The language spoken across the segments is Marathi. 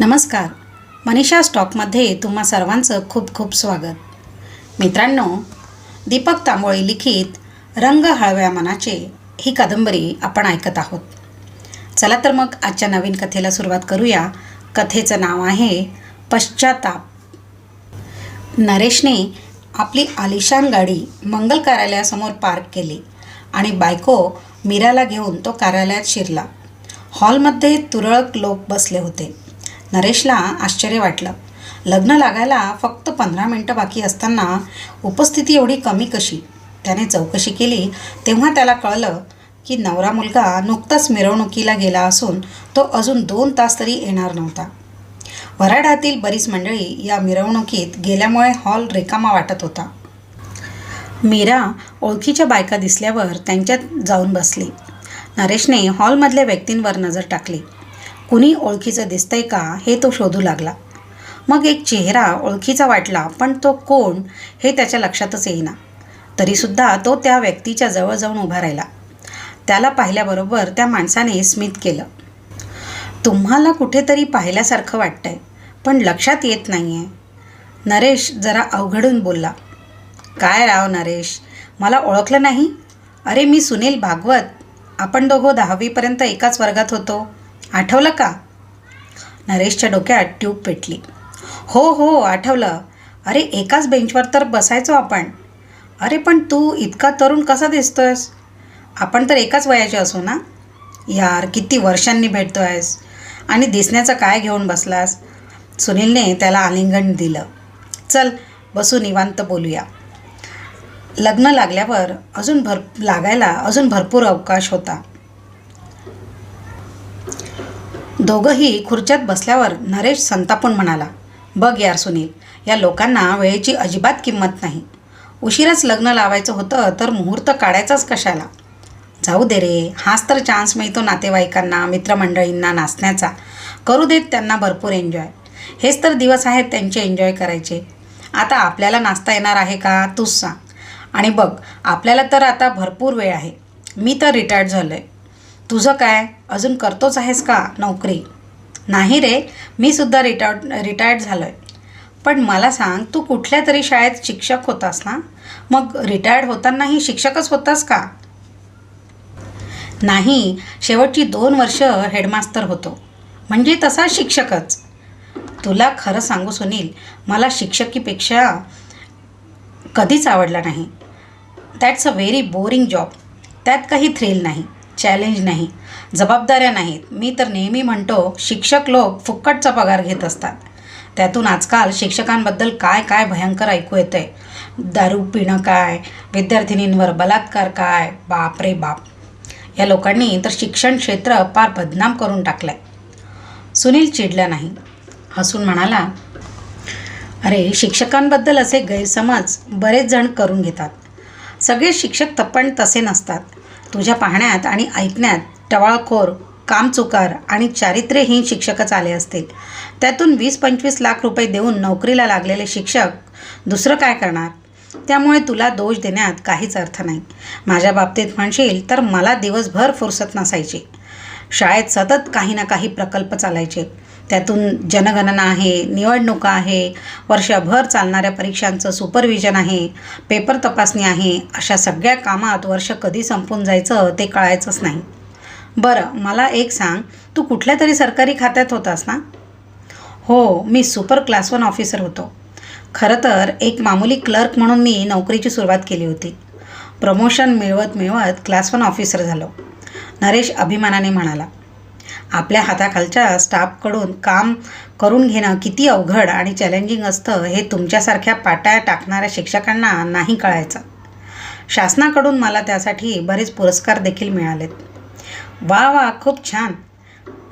नमस्कार. मनीषा स्टॉकमध्ये तुम्हा सर्वांचं खूप खूप स्वागत. मित्रांनो दीपक तांबोळी लिखित रंग हळव्या मनाचे ही कादंबरी आपण ऐकत आहोत. चला तर मग आजच्या नवीन कथेला सुरुवात करूया. कथेचं नाव आहे पश्चाताप. नरेशने आपली आलिशान गाडी मंगल कार्यालयासमोर पार्क केली आणि बायको मीराला घेऊन तो कार्यालयात शिरला. हॉलमध्ये तुरळक लोक बसले होते. नरेशला आश्चर्य वाटलं. लग्न लागायला फक्त पंधरा मिनटं बाकी असताना उपस्थिती एवढी कमी कशी? त्याने चौकशी केली तेव्हा त्याला कळलं की नवरा मुलगा नुकताच मिरवणुकीला गेला असून तो अजून दोन तास तरी येणार नव्हता. वराडातील बरीच मंडळी या मिरवणुकीत गेल्यामुळे हॉल रिकामा वाटत होता. मीरा ओळखीच्या बायका दिसल्यावर त्यांच्यात जाऊन बसली. नरेशने हॉलमधल्या व्यक्तींवर नजर टाकली. कुणी ओळखीचं दिसतंय का हे तो शोधू लागला. मग एक चेहरा ओळखीचा वाटला पण तो कोण हे त्याच्या लक्षातच येईना. तरीसुद्धा तो त्या व्यक्तीच्या जवळ जाऊन उभा राहिला. त्याला पाहिल्याबरोबर त्या माणसाने स्मित केलं. तुम्हाला कुठेतरी पाहिल्यासारखं वाटतंय पण लक्षात येत नाही आहे नरेश जरा अवघडून बोलला. काय राव नरेश मला ओळखलं नाही? अरे मी सुनील भागवत. आपण दोघं दहावीपर्यंत एकाच वर्गात होतो. आठवलं का? नरेशच्या डोक्यात ट्यूब पेटली. हो हो आठवलं. अरे एकाच बेंचवर तर बसायचो आपण. अरे पण तू इतका तरुण कसा दिसतोयस? आपण तर एकाच वयाचे असू ना? यार किती वर्षांनी भेटतो आहेस आणि दिसण्याचं काय घेऊन बसलास? सुनीलने त्याला आलिंगन दिलं. चल बसू निवांत बोलूया. लग्न लागल्यावर अजून भर लागायला अजून भरपूर अवकाश होता. दोघंही खुर्च्यात बसल्यावर नरेश संतापून म्हणाला बघ यार सुनील या लोकांना वेळेची अजिबात किंमत नाही. उशिराच लग्न लावायचं होतं तर मुहूर्त काढायचाच कशाला? जाऊ दे रे हाच तर चान्स मिळतो नातेवाईकांना मित्रमंडळींना नाचण्याचा. करू देत त्यांना भरपूर एन्जॉय हेच तर दिवस आहेत त्यांचे एन्जॉय करायचे. आता आपल्याला नाचता येणार आहे का? तूच सांग. आणि बघ आपल्याला तर आता भरपूर वेळ आहे. मी तर रिटायर्ड झालो आहे तुझं काय? अजून करतोच आहेस का? नोकरी? नाही रे मी सुद्धा रिटायर्ड रिटायर्ड झालो आहे पण मला सांग तू कुठल्या तरी शाळेत शिक्षक होतास ना? मग रिटायर्ड होतानाही शिक्षकच होतास का? नाही शेवटची दोन वर्ष हेडमास्तर होतो. म्हणजे तसा शिक्षकच. तुला खरं सांगू सुनील मला शिक्षकीपेक्षा कधीच आवडला नाही. That's a very boring job त्यात काही थ्रिल नाही. चॅलेंज नाही. जबाबदाऱ्या नाहीत. मी तर नेहमी म्हणतो शिक्षक लोक फुक्कटचा पगार घेत असतात. त्यातून आजकाल शिक्षकांबद्दल काय काय भयंकर ऐकू येतं आहे दारू पिणं काय? विद्यार्थिनींवर बलात्कार काय? बाप रे बाप. या लोकांनी तर शिक्षण क्षेत्र पार बदनाम करून टाकलं आहे सुनील चिडला नाही. हसून म्हणाला अरे शिक्षकांबद्दल असे गैरसमज बरेच जण करून घेतात. सगळे शिक्षक तप्पण तसे नसतात. तुझ्या पाहण्यात आणि ऐकण्यात टवाळखोर कामचुकार आणि चारित्र्यहीन शिक्षकच आले असतील. त्यातून वीस पंचवीस लाख रुपये देऊन नोकरीला लागलेले शिक्षक दुसरं काय करणार? त्यामुळे तुला दोष देण्यात काहीच अर्थ नाही. माझ्या बाबतीत म्हणशील तर मला दिवसभर फुरसत नसायची. शाळेत सतत काही ना काही प्रकल्प चालायचे. त्यातून जनगणना आहे निवडणुका आहे वर्षभर चालणाऱ्या परीक्षांचं सुपरविजन आहे पेपर तपासणी आहे अशा सगळ्या कामात वर्ष कधी संपून जायचं ते कळायचंच नाही. बरं मला एक सांग तू कुठल्या तरी सरकारी खात्यात होतास ना? हो मी सुपर क्लास वन ऑफिसर होतो. खरं तर एक मामूली क्लर्क म्हणून मी नोकरीची सुरुवात केली होती. प्रमोशन मिळवत मिळवत क्लास वन ऑफिसर झालो. नरेश अभिमानाने म्हणाला आपल्या हाताखालच्या स्टाफकडून काम करून घेणं किती अवघड आणि चॅलेंजिंग असतं हे तुमच्यासारख्या पाट्या टाकणाऱ्या शिक्षकांना नाही कळायचं. शासनाकडून मला त्यासाठी बरेच पुरस्कार देखील मिळालेत. वा वा खूप छान.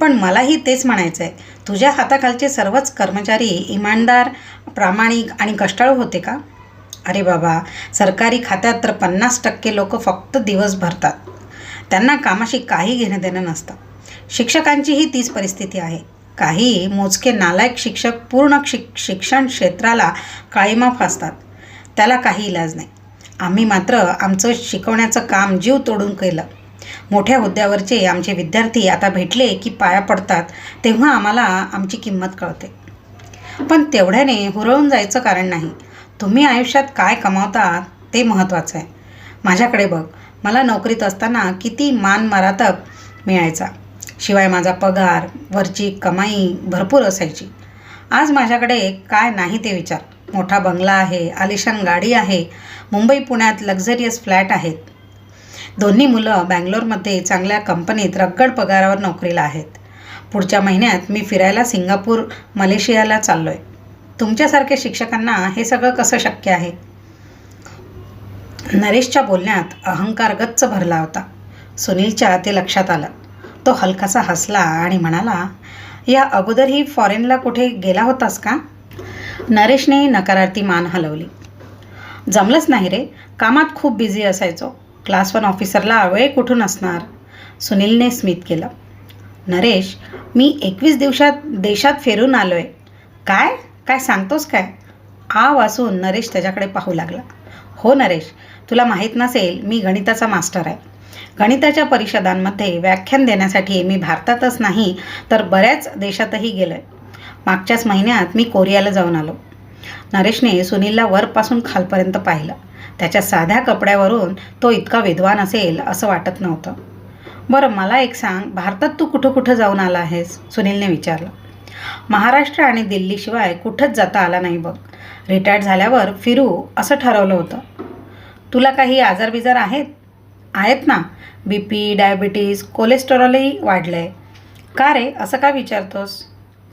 पण मलाही तेच म्हणायचं आहे तुझ्या हाताखालचे सर्वच कर्मचारी इमानदार प्रामाणिक आणि कष्टाळू होते का? अरे बाबा सरकारी खात्यात तर पन्नास टक्के लोक फक्त दिवस भरतात. त्यांना कामाशी काही घेणं देणं नसतं. शिक्षकांचीही तीच परिस्थिती आहे. काही मोजके नालायक शिक्षक पूर्ण शिक शिक्षण क्षेत्राला काळीमा फासतात. त्याला काही इलाज नाही. आम्ही मात्र आमचं शिकवण्याचं काम जीव तोडून केलं. मोठ्या हुद्द्यावरचे आमचे विद्यार्थी आता भेटले की पाया पडतात तेव्हा आम्हाला आमची किंमत कळते. पण तेवढ्याने हुरळून जायचं कारण नाही. तुम्ही आयुष्यात काय कमावता ते महत्त्वाचं आहे. माझ्याकडे बघ मला नोकरीत असताना किती मान मारातक मिळायचा. शिवाय माझा पगार वरची कमाई भरपूर असायची. आज माझ्याकडे काय नाही ते विचार. मोठा बंगला आहे आलिशान गाडी आहे मुंबई पुण्यात लक्झरियस फ्लॅट आहेत. दोन्ही मुलं बँगलोरमध्ये चांगल्या कंपनीत रगड पगारावर नोकरीला आहेत. पुढच्या महिन्यात मी फिरायला सिंगापूर मलेशियाला चाललो आहे तुमच्यासारख्या शिक्षकांना हे सगळं कसं शक्य आहे? नरेशच्या बोलण्यात अहंकार गच्च भरला होता. सुनीलच्या ते लक्षात आलं. तो हलकासा हसला आणि म्हणाला या अगोदरही फॉरेनला कुठे गेला होतास का? नरेशने नकारार्थी मान हलवली. जमलंच नाही रे कामात खूप बिझी असायचो. क्लास वन ऑफिसरला वेळ कुठून असणार? सुनीलने स्मित केलं. नरेश मी एकवीस दिवसात देशात फिरून आलो आहे काय? काय सांगतोस काय? आ वाचून नरेश त्याच्याकडे पाहू लागला. हो नरेश तुला माहीत नसेल मी गणिताचा मास्टर आहे. गणिताच्या परिषदांमध्ये व्याख्यान देण्यासाठी मी भारतातच नाही तर बऱ्याच देशातही गेलो आहे मागच्याच महिन्यात मी कोरियाला जाऊन आलो. नरेशने सुनीलला वरपासून खालपर्यंत पाहिलं. त्याच्या साध्या कपड्यावरून तो इतका विद्वान असेल असं वाटत नव्हतं. बरं मला एक सांग भारतात तू कुठं कुठं जाऊन आला आहेस? सुनीलने विचारलं. महाराष्ट्र आणि दिल्लीशिवाय कुठंच जाता आला नाही बघ. रिटायर्ड झाल्यावर फिरू असं ठरवलं होतं. तुला काही आजार बिजार आहेत? आहेत ना बी पी डायबिटीज कोलेस्टेरॉलही वाढलं आहे का रे? असं का विचारतोस?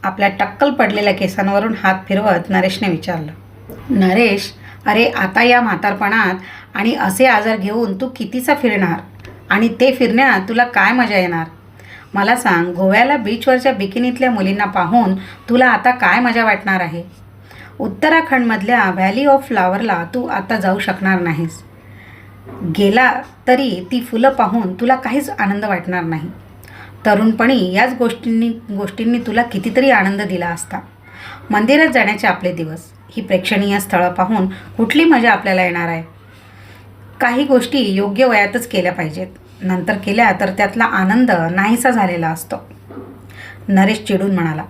आपल्या टक्कल पडलेल्या केसांवरून हात फिरवत नरेशने विचारलं. नरेश अरे आता या म्हातारपणात आणि असे आजार घेऊन तू कितीचा फिरणार? आणि ते फिरण्यात तुला काय मजा येणार? मला सांग गोव्याला बीचवरच्या बिकिनीतल्या मुलींना पाहून तुला आता काय मजा वाटणार आहे? उत्तराखंडमधल्या व्हॅली ऑफ फ्लावरला तू आता जाऊ शकणार नाहीस. गेला तरी ती फुलं पाहून तुला काहीच आनंद वाटणार नाही. तरुणपणी याच गोष्टींनी गोष्टींनी तुला कितीतरी आनंद दिला असता. मंदिरात जाण्याचे आपले दिवस ही प्रेक्षणीय स्थळं पाहून कुठली मजा आपल्याला येणार आहे? काही गोष्टी योग्य वयातच केल्या पाहिजेत. नंतर केल्या तर त्यातला आनंद नाहीसा झालेला असतो. नरेश चिडून म्हणाला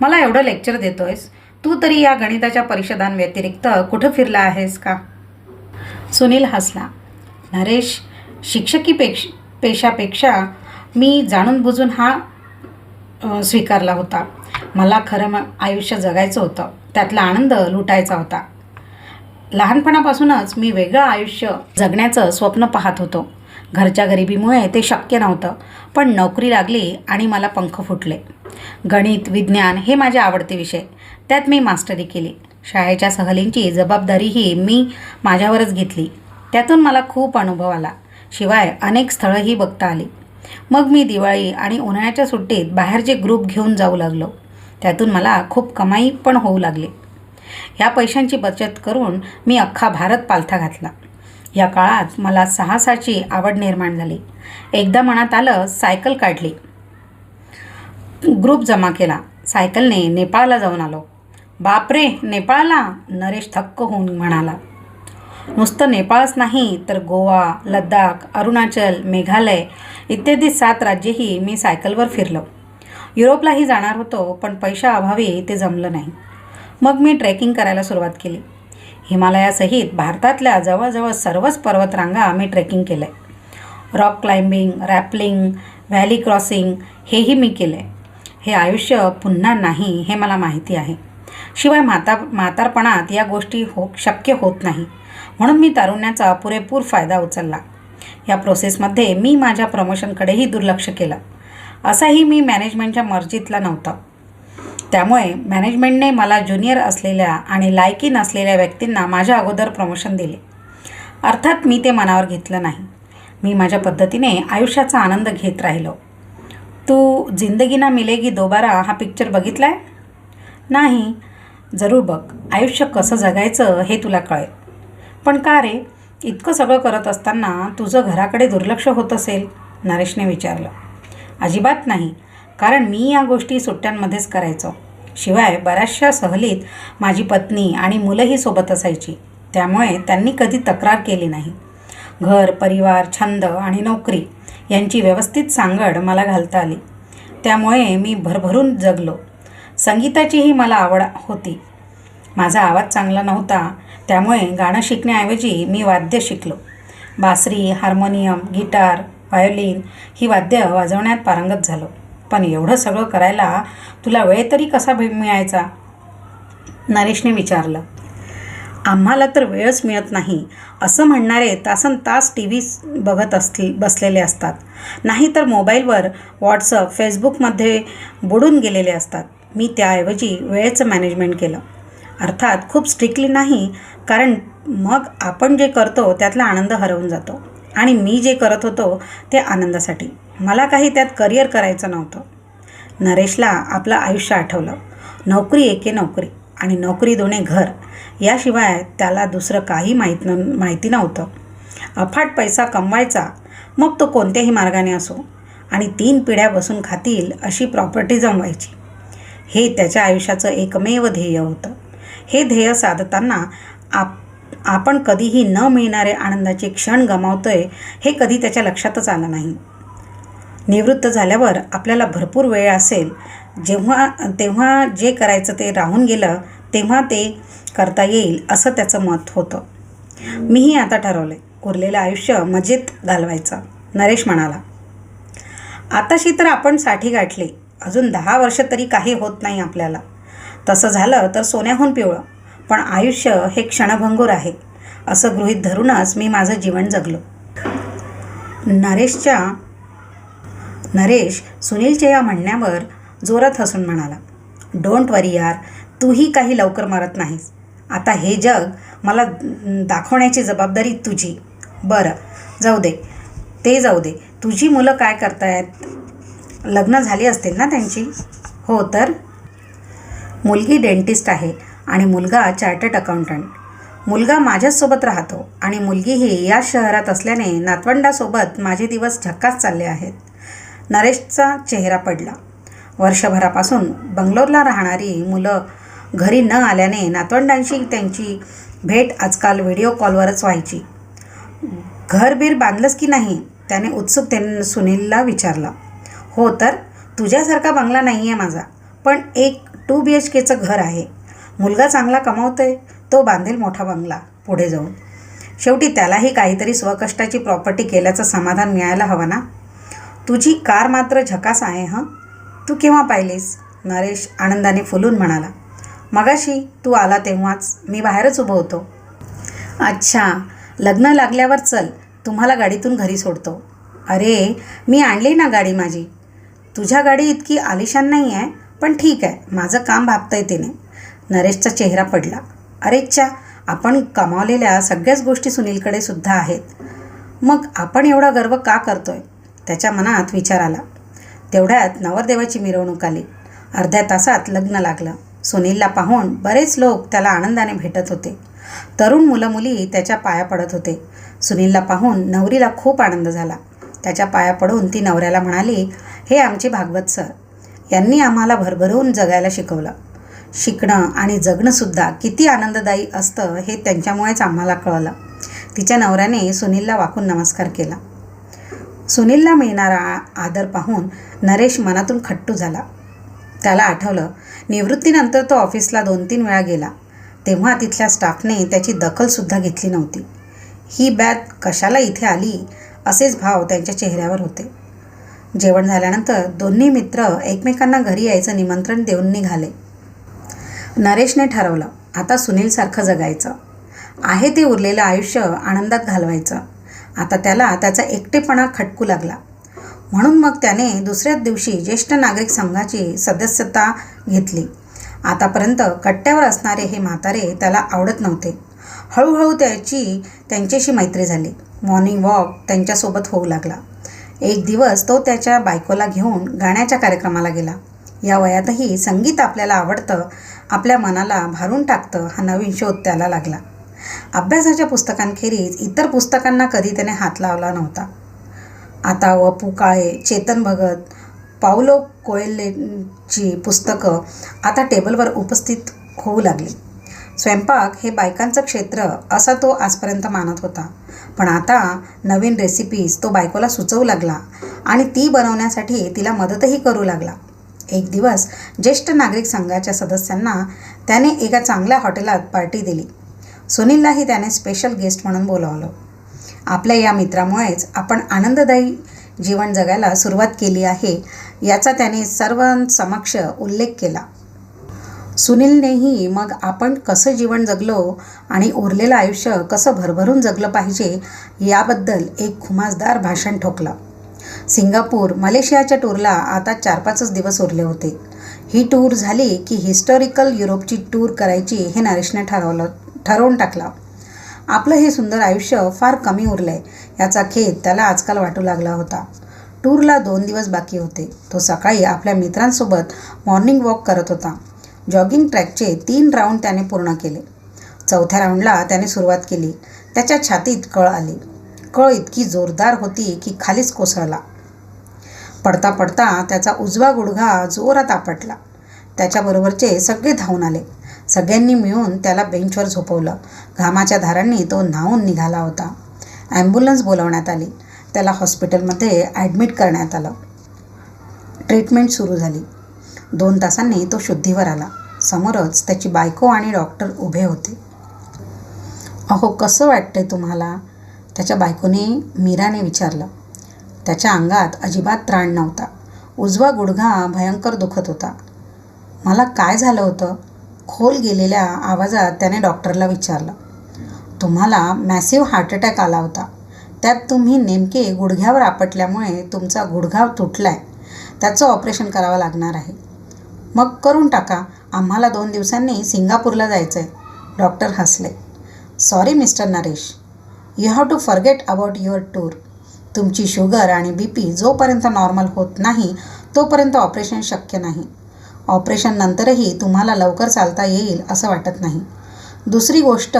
मला एवढं लेक्चर देतोयस? तू तरी या गणिताच्या परिषदांव्यतिरिक्त कुठं फिरला आहेस का? सुनील हसला. नरेश शिक्षकी पेक्ष पेशापेक्षा मी जाणून बुजून हा स्वीकारला होता. मला खरं आयुष्य जगायचं होतं. त्यातला आनंद लुटायचा होता. लहानपणापासूनच मी वेगळं आयुष्य जगण्याचं स्वप्न पाहत होतो. घरच्या गरिबीमुळे ते शक्य नव्हतं पण नोकरी लागली आणि मला पंख फुटले. गणित विज्ञान हे माझे आवडते विषय. त्यात मी मास्टरी केली. शाळेच्या सहलींची जबाबदारीही मी माझ्यावरच घेतली. त्यातून मला खूप अनुभव आला. शिवाय अनेक स्थळंही बघता आली. मग मी दिवाळी आणि उन्हाळ्याच्या सुट्टीत बाहेरचे ग्रुप घेऊन जाऊ लागलो. त्यातून मला खूप कमाई पण होऊ लागली. ह्या पैशांची बचत करून मी अख्खा भारत पालथा घातला. या काळात मला साहसाची आवड निर्माण झाली. एकदा मनात आलं सायकल काढली. ग्रुप जमा केला. सायकलने नेपाळला जाऊन आलो. बापरे नेपाळला? नरेश थक्क होऊन म्हणाला. नुसतं नेपाळच नाही तर गोवा लद्दाख अरुणाचल मेघालय इत्यादी सात राज्येही मी सायकलवर फिरलो. युरोपलाही जाणार होतो पण पैशाअभावी ते जमलं नाही. मग मी ट्रेकिंग करायला सुरुवात केली. हिमालयासहित भारतातल्या जवळजवळ सर्वच पर्वतरांगा मी ट्रेकिंग केलं आहे rock climbing rappelling valley crossing हेही मी केलं आहे हे आयुष्य पुन्हा नाही हे मला माहिती आहे. शिवाय म्हाता म्हातारपणात या गोष्टी हो शक्य होत नाही. म्हणून मी तारुण्याचा पुरेपूर फायदा उचलला. या प्रोसेसमध्ये मी माझ्या प्रमोशनकडेही दुर्लक्ष केलं. असाही मी मॅनेजमेंटच्या मर्जीतला नव्हता. त्यामुळे मॅनेजमेंटने मला ज्युनियर असलेल्या आणि लायकी नसलेल्या व्यक्तींना माझ्या अगोदर प्रमोशन दिले. अर्थात मी ते मनावर घेतलं नाही. मी माझ्या पद्धतीने आयुष्याचा आनंद घेत राहिलो. तू जिंदगी ना मिलेगी दोबारा हा पिक्चर बघितला आहे नाही. जरूर बघ. आयुष्य कसं जगायचं हे तुला कळेल. पण का रे? इतकं सगळं करत असताना तुझं घराकडे दुर्लक्ष होत असेल नरेशने विचारलं. अजिबात नाही कारण मी या गोष्टी सुट्ट्यांमध्येच करायचो. शिवाय बऱ्याचशा सहलीत माझी पत्नी आणि मुलंही सोबत असायची. त्यामुळे त्यांनी कधी तक्रार केली नाही. घर परिवार छंद आणि नोकरी यांची व्यवस्थित सांगड मला घालता आली. त्यामुळे मी भरभरून जगलो. संगीताचीही मला आवड होती. माझा आवाज चांगला नव्हता त्यामुळे गाणं शिकण्याऐवजी मी वाद्य शिकलो. बासरी हार्मोनियम गिटार व्हायोलिन ही वाद्य वाजवण्यात पारंगत झालो. पण एवढं सगळं करायला तुला वेळ तरी कसा भे मिळायचा? नरेशने विचारलं. आम्हाला तर वेळच मिळत नाही असं म्हणणारे तासन तास टी व्ही बघत असतील बसलेले असतात. नाही तर मोबाईलवर व्हॉट्सअप फेसबुकमध्ये बुडून गेलेले असतात. मी त्याऐवजी वेळेचं मॅनेजमेंट केलं. अर्थात खूप स्ट्रिक्टली नाही कारण मग आपण जे करतो त्यातला आनंद हरवून जातो. आणि मी जे करत होतो ते आनंदासाठी. मला काही त्यात करिअर करायचं नव्हतं. नरेशला आपलं आयुष्य आठवलं. नोकरी एके नोकरी आणि नोकरी दोने घर. याशिवाय त्याला दुसरं काही माहीत न माहिती नव्हतं. अफाट पैसा कमवायचा मग तो कोणत्याही मार्गाने असो आणि तीन पिढ्या बसून खातील अशी प्रॉपर्टी जमवायची. हे त्याच्या आयुष्याचं एकमेव ध्येय होतं. हे ध्येय साधताना आप आपण कधीही न मिळणारे आनंदाचे क्षण गमावतोय हे कधी त्याच्या लक्षातच आलं नाही. निवृत्त झाल्यावर आपल्याला भरपूर वेळ असेल. जेव्हा तेव्हा जे करायचं ते राहून गेलं तेव्हा ते करता येईल असं त्याचं मत होतं. मीही आता ठरवलं उरलेलं आयुष्य मजेत घालवायचं नरेश म्हणाला. आताशी तर आपण साठी गाठली. अजून दहा वर्ष तरी काही होत नाही आपल्याला. तसं झालं तर सोन्याहून पिवळं. पण आयुष्य हे क्षणभंगूर आहे. असं गृहीत धरूनच मी माझं जीवन जगलो. नरेशच्या नरेश सुनीलच्या या म्हणण्यावर जोरात हसून म्हणाला डोंट वरी यार तूही काही लवकर मरत नाहीस. आता हे जग मला दाखवण्याची जबाबदारी तुझी. बरं जाऊ दे. ते जाऊ दे. तुझी मुलं काय करतायत? लग्न झाली असतील ना त्यांची? हो तर? मुलगी डेंटिस्ट आहे आणि मुलगा चार्टर्ड अकाउंटंट. मुलगा माझ्याचसोबत राहतो आणि मुलगीही या शहरात असल्याने नातवंडासोबत माझे दिवस झक्कास चालले आहेत. नरेशचा चेहरा पडला. वर्षभरापासून बंगलोरला राहणारी मुलं घरी न आल्याने नातवंडांशी त्यांची भेट आजकाल व्हिडिओ कॉलवरच व्हायची. घरबीर बांधलंच की नाही त्याने उत्सुकतेने सुनीलला विचारलं. हो तर तुझ्यासारखा बंगला नाही आहे माझा. पण एक टू बी एच केचं घर आहे. मुलगा चांगला कमावतोय तो बांधेल मोठा बंगला पुढे जाऊन. शेवटी त्यालाही काहीतरी स्वकष्टाची प्रॉपर्टी केल्याचं समाधान मिळायला हवं ना? तुझी कार मात्र झकास आहे हं? तू केव्हा पाहिलीस? नरेश आनंदाने फुलून म्हणाला. मगाशी तू आला तेव्हाच मी बाहेरच उभं होतो. अच्छा लग्न लागल्यावर चल तुम्हाला गाडीतून घरी सोडतो. अरे मी आणली ना गाडी माझी. तुझ्या गाडी इतकी आलिशान नाही आहे पण ठीक आहे माझं काम भागता येते नाही नरेशचा चेहरा पडला. अरेच्छा आपण कमावलेल्या सगळ्याच गोष्टी सुनीलकडे सुद्धा आहेत. मग आपण एवढा गर्व का करतोय? त्याच्या मनात विचार आला. तेवढ्यात नवरदेवाची मिरवणूक आली. अर्ध्या तासात लग्न लागलं. सुनीलला पाहून बरेच लोक त्याला आनंदाने भेटत होते. तरुण मुलं मुली त्याच्या पाया पडत होते. सुनीलला पाहून नवरीला खूप आनंद झाला. त्याच्या पाया पडून ती नवऱ्याला म्हणाली हे आमचे भागवत सर यांनी आम्हाला भरभरून जगायला शिकवलं. शिकणं आणि जगणंसुद्धा किती आनंददायी असतं हे त्यांच्यामुळेच आम्हाला कळलं. तिच्या नवऱ्याने सुनीलला वाकून नमस्कार केला. सुनीलला मिळणारा आदर पाहून नरेश मनातून खट्टू झाला. त्याला आठवलं निवृत्तीनंतर तो ऑफिसला दोन तीन वेळा गेला. तेव्हा तिथल्या स्टाफने त्याची दखलसुद्धा घेतली नव्हती. ही बॅग कशाला इथे आली? असेच भाव त्यांच्या चेहऱ्यावर होते. जेवण झाल्यानंतर दोन्ही मित्र एकमेकांना घरी यायचं निमंत्रण देऊन निघाले. नरेशने ठरवलं आता सुनीलसारखं जगायचं. आहे ते उरलेलं आयुष्य आनंदात घालवायचं. आता त्याला त्याचा एकटेपणा खटकू लागला. म्हणून मग त्याने दुसऱ्याच दिवशी ज्येष्ठ नागरिक संघाची सदस्यता घेतली. आतापर्यंत कट्ट्यावर असणारे हे म्हातारे त्याला आवडत नव्हते. हळूहळू त्याची त्यांच्याशी मैत्री झाली. मॉर्निंग वॉक त्यांच्यासोबत होऊ लागला. एक दिवस तो त्याच्या बायकोला घेऊन गाण्याच्या कार्यक्रमाला गेला. या वयातही संगीत आपल्याला आवडतं आपल्या मनाला भारून टाकतं हा नवीन शोध त्याला लागला. अभ्यासाच्या पुस्तकांखेरीज इतर पुस्तकांना कधी त्याने हात लावला नव्हता. आता वपू काळे चेतन भगत पावलो कोयलेची पुस्तकं आता टेबलवर उपस्थित होऊ लागली. स्वयंपाक हे बायकांचं क्षेत्र असा तो आजपर्यंत मानत होता. पण आता नवीन रेसिपीज तो बायकोला सुचवू लागला आणि ती बनवण्यासाठी तिला मदतही करू लागला. एक दिवस ज्येष्ठ नागरिक संघाच्या सदस्यांना त्याने एका चांगल्या हॉटेलात पार्टी दिली. सुनीललाही त्याने स्पेशल गेस्ट म्हणून बोलावलं. आपल्या या मित्रामुळेच आपण आनंददायी जीवन जगायला सुरुवात केली आहे याचा त्याने सर्वांसमक्ष उल्लेख केला. सुनीलनेही मग आपण कसं जीवन जगलो आणि उरलेलं आयुष्य कसं भरभरून जगलं पाहिजे याबद्दल एक खुमासदार भाषण ठोकलं. सिंगापूर मलेशियाच्या टूरला आता चार पाचच दिवस उरले होते. ही टूर झाली की हिस्टॉरिकल युरोपची टूर करायची हे नरेशने ठरवलं ठरवून टाकलं. आपलं हे सुंदर आयुष्य फार कमी उरलं आहे याचा खेद त्याला आजकाल वाटू लागला होता. टूरला दोन दिवस बाकी होते. तो सकाळी आपल्या मित्रांसोबत मॉर्निंग वॉक करत होता. जॉगिंग ट्रॅकचे तीन राऊंड त्याने पूर्ण केले. चौथ्या राऊंडला त्याने सुरुवात केली. त्याच्या छातीत कळ आली. कळ इतकी जोरदार होती की खालीच कोसळला. पडता पडता त्याचा उजवा गुडघा जोरात आपटला. त्याच्याबरोबरचे सगळे धावून आले. सगळ्यांनी मिळून त्याला बेंचवर झोपवलं. घामाच्या धारांनी तो न्हावून निघाला होता. ॲम्ब्युलन्स बोलवण्यात आली. त्याला हॉस्पिटलमध्ये ॲडमिट करण्यात आलं. ट्रीटमेंट सुरू झाली. दोन तासांनी तो शुद्धीवर आला. समोरच त्याची बायको आणि डॉक्टर उभे होते. अहो कसं वाटतंय तुम्हाला? त्याच्या बायकोने मीराने विचारलं. त्याच्या अंगात अजिबात त्राण नव्हता. उजवा गुडघा भयंकर दुखत होता. मला काय झालं होतं? खोल गेलेल्या आवाजात त्याने डॉक्टरला विचारलं. तुम्हाला मॅसिव्ह हार्ट अटॅक आला होता. त्यात तुम्ही नेमके गुडघ्यावर आपटल्यामुळे तुमचा गुडघा तुटला आहे त्याचं ऑपरेशन करावं लागणार आहे. मग करून टाका. आम्हाला दोन दिवसांनी सिंगापूरला जायचं आहे डॉक्टर हसले. Sorry mister Naresh. You have to forget about your tour. तुमची शुगर आणि बी पी जोपर्यंत नॉर्मल होत नाही तोपर्यंत ऑपरेशन शक्य नाही. ऑपरेशन नंतरही तुम्हाला लवकर चालता येईल असं वाटत नाही. दुसरी गोष्ट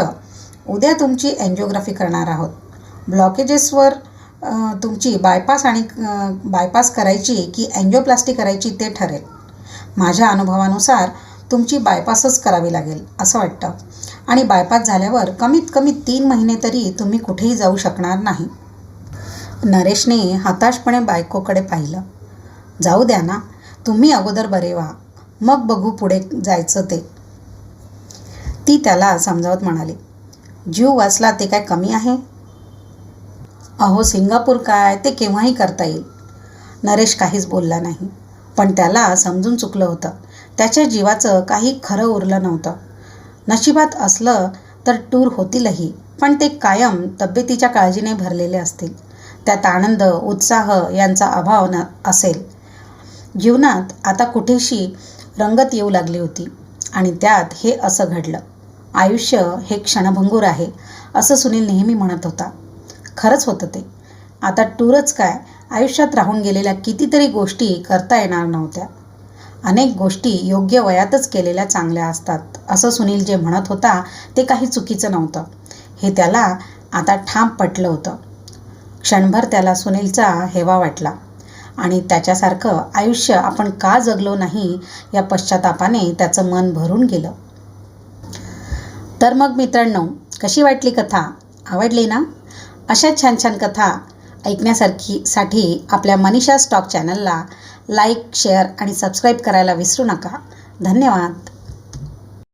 उद्या तुमची एन्जिओग्राफी करणार आहोत. ब्लॉकेजेसवर तुमची बायपास आणि बायपास करायची की एन्जिओप्लास्टी करायची ते ठरेल. माझ्या अनुभवानुसार तुमची बायपासच करावी लागेल असं वाटतं. आणि बायपास झाल्यावर कमीत कमी तीन महिने तरी तुम्ही कुठेही जाऊ शकणार नाही. नरेशने हताशपणे बायकोकडे पाहिलं. जाऊ द्या ना तुम्ही अगोदर बरे व्हा मग बघू पुढे जायचं ते. ती त्याला समजावत म्हणाली जीव वाचला ते काय कमी आहे? अहो सिंगापूर काय? ते केव्हाही करता येईल. नरेश काहीच बोलला नाही. पण त्याला समजून चुकलं होतं. त्याच्या जीवाचं काही खरं उरलं नव्हतं. नशिबात असलं तर टूर होतीलही पण ते कायम तब्येतीच्या काळजीने भरलेले असतील. त्यात आनंद उत्साह यांचा अभाव न असेल. जीवनात आता कुठेशी रंगत येऊ लागली होती आणि त्यात हे असं घडलं. आयुष्य हे क्षणभंगूर आहे असं सुनील नेहमी म्हणत होता. खरंच होतं ते. आता टूरच काय? आयुष्यात राहून गेलेल्या कितीतरी गोष्टी करता येणार नव्हत्या. अनेक गोष्टी योग्य वयातच केलेल्या चांगल्या असतात असं सुनील जे म्हणत होता ते काही चुकीचं नव्हतं. हे त्याला आता ठाम पटलं होतं. क्षणभर त्याला सुनीलचा हेवा वाटला. आणि त्याच्यासारखं आयुष्य आपण का जगलो नाही या पश्चातापाने त्याचं मन भरून गेलं. तर मग मित्रांनो कशी वाटली कथा? आवडली ना? अशा छान छान कथा ऐकण्यासारखी साठी आपल्या मनीषा स्टॉक चॅनलला लाईक शेअर आणि सबस्क्राईब करायला विसरू नका. धन्यवाद.